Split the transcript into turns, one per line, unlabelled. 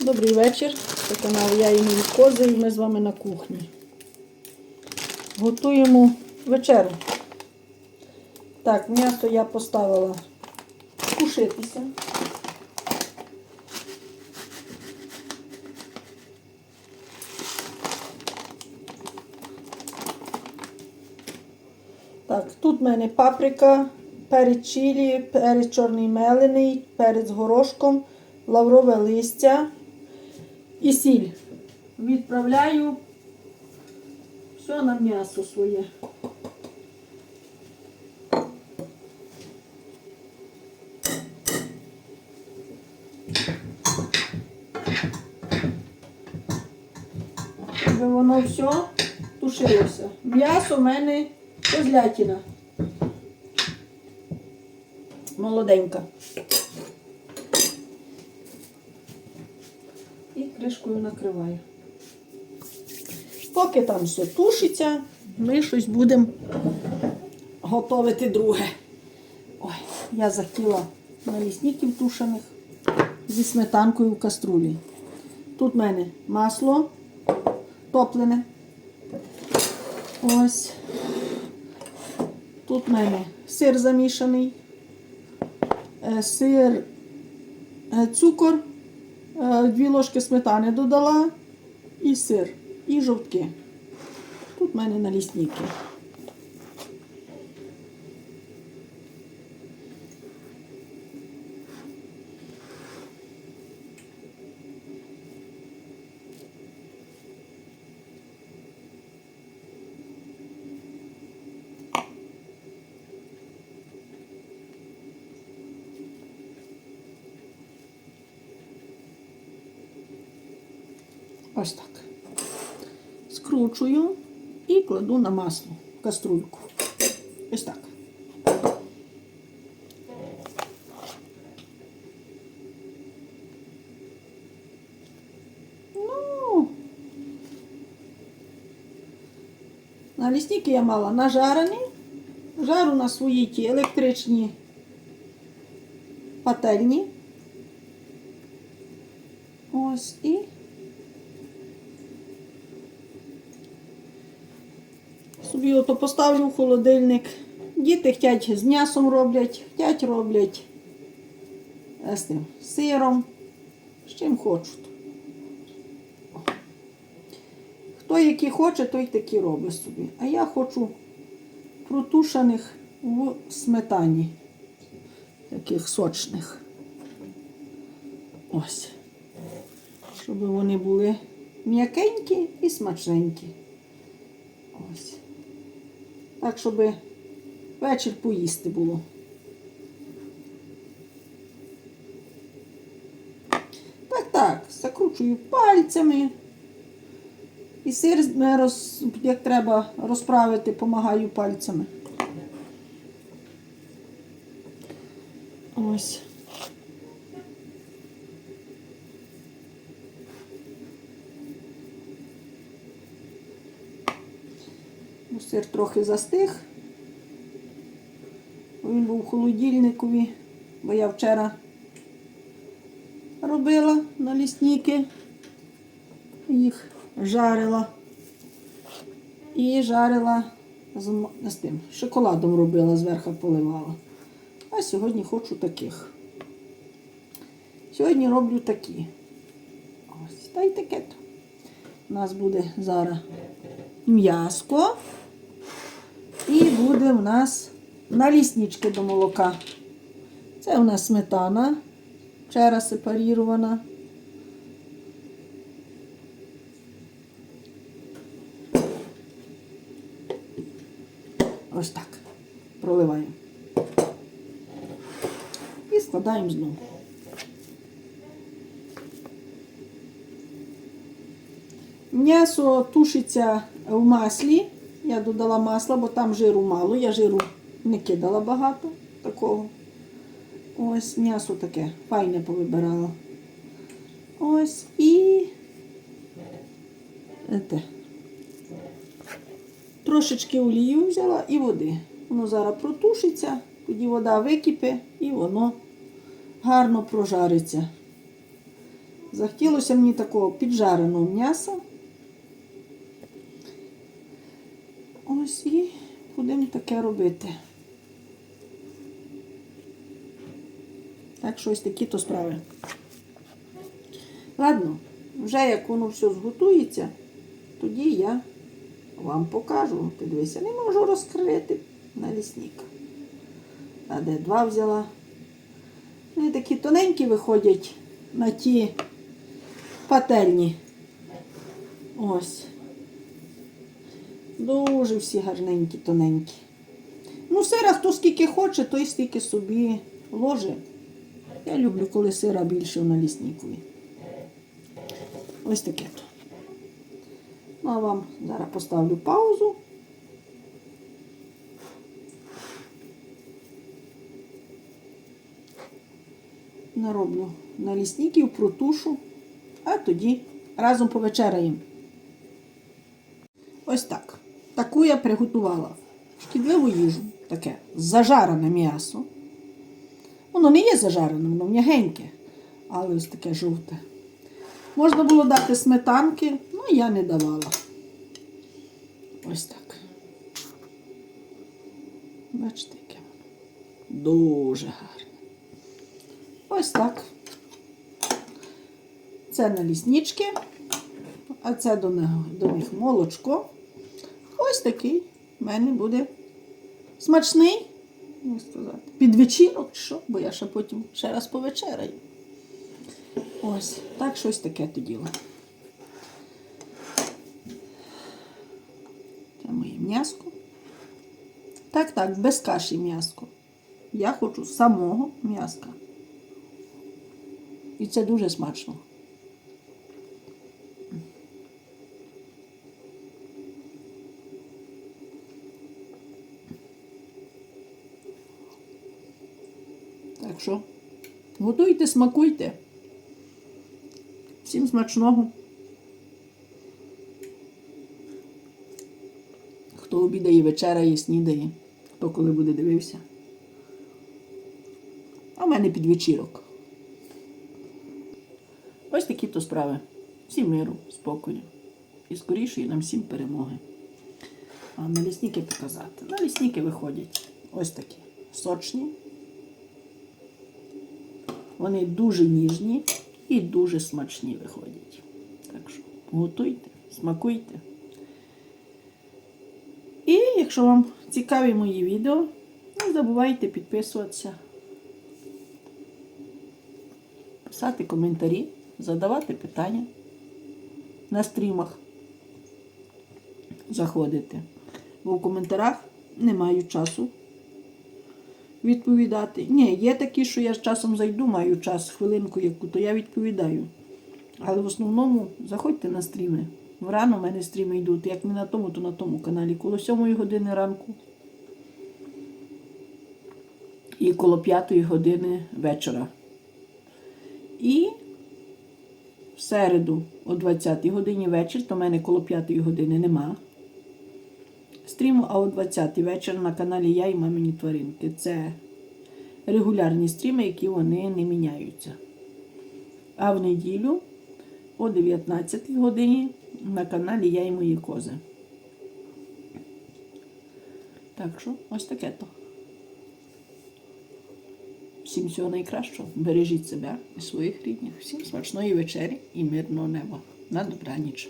Добрий вечір. Це канал Я і мої кози, і ми з вами на кухні. Готуємо вечерю. Так, м'ясо я поставила тушитися. Так, тут в мене паприка, перець чилі, перець чорний мелений, перець горошком, лаврове листя і сіль. Відправляю все на м'ясо своє. Щоб воно все тушилося. М'ясо в мене козлятина. Молоденька. Кришкою накриваю. Поки там все тушиться, ми щось будемо готувати друге. Ой, я захотіла налісників тушених зі сметанкою в каструлі. Тут в мене масло топлене. Ось. Тут в мене сир замішаний, е, сир, е, цукор, е, дві ложки сметани додала і сир, і жовтки. Тут в мене налісники. Ось так. Скручую і кладу на масло каструльку. Ось так. Ну, налісники я мала нажарений. Жару на своїй ті електричній пательні. Ось і Собі ото поставлю в холодильник. Діти хочуть з м'ясом роблять, хочуть роблять е, з тим сиром, з чим хочуть. Хто який хоче, той такі робить собі. А я хочу протушених в сметані, таких сочних. Ось. Щоб вони були м'якенькі і смачненькі. Ось. Так, щоб вечір поїсти було. Так, так, закручую пальцями. І сир, е, роз, як треба розправити, допомагаю пальцями. Ось. Ну, Сир трохи застиг. Він був у холодильникові, бо я вчора робила налісники, їх жарила і жарила з, з тим шоколадом робила, зверху поливала. А сьогодні хочу таких. Сьогодні роблю такі. Ось, та й таке. У нас буде зараз м'яско. Буде в нас наліснички до молока. Це у нас сметана, вчора сепарірована. Ось так. Проливаємо. І складаємо знову. М'ясо тушиться в маслі. Я додала масла, бо там жиру мало. Я жиру не кидала багато такого. Ось м'ясо таке файне повибирала. Ось і Ете. трошечки олію взяла і води. Воно зараз протушиться, тоді вода википе і воно гарно прожариться. Захотілося мені такого піджареного м'яса. Ось і будемо таке робити. Так що ось такі то справи. Ладно, вже як воно все зготується, тоді я вам покажу. Ти дивися, не можу розкрити на лісник. А де два взяла? Вони такі тоненькі виходять на ті пательні. Ось. Дуже всі гарненькі, тоненькі. Ну, сира хто скільки хоче, той стільки собі ложе. Я люблю, коли сира більше в налісникові. Ось таке то. Ну, а вам зараз поставлю паузу. Нароблю налісників, протушу, а тоді разом повечеряємо. Ось так. Таку я приготувала шкідливу їжу, таке зажарене м'ясо. Воно не є зажарене, воно м'ягеньке, але ось таке жовте. Можна було дати сметанки, ну я не давала. Ось так. Бачите, яке воно. Дуже гарне. Ось так. Це наліснички, а це до них молочко. Ось такий в мене буде смачний, як сказати, під вечірок, що, бо я ще потім ще раз повечеряю. Ось, так щось таке то діло. Це моє м'яско. Так, так, без каші м'яско. Я хочу самого м'яска. І це дуже смачно. Що, готуйте, смакуйте. Всім смачного. Хто обідає, вечеряє, снідає, хто коли буде дивився. А в мене підвечірок. Ось такі то справи. Всім миру, спокою. І скорішої нам всім перемоги. А на лісники показати. На лісники виходять ось такі сочні. Вони дуже ніжні і дуже смачні виходять. Так що готуйте, смакуйте. І якщо вам цікаві мої відео, не забувайте підписуватися, писати коментарі, задавати питання на стрімах. Заходити. Бо в коментарях не маю часу відповідати. Ні, є такі, що я з часом зайду, маю час, хвилинку яку, то я відповідаю. Але в основному заходьте на стріми. Врано в мене стріми йдуть, як не на тому, то на тому каналі. Коло 7 години ранку. І коло 5 години вечора. І в середу о 20 годині вечір, то в мене коло 5 години нема. Стріму, а о 20 вечір на каналі Я і мамині тваринки. Це регулярні стріми, які вони не міняються. А в неділю о 19 годині на каналі Я і мої кози. Так що, ось таке то. Всім всього найкращого. Бережіть себе і своїх рідних. Всім смачної вечері і мирного неба. На добраніч.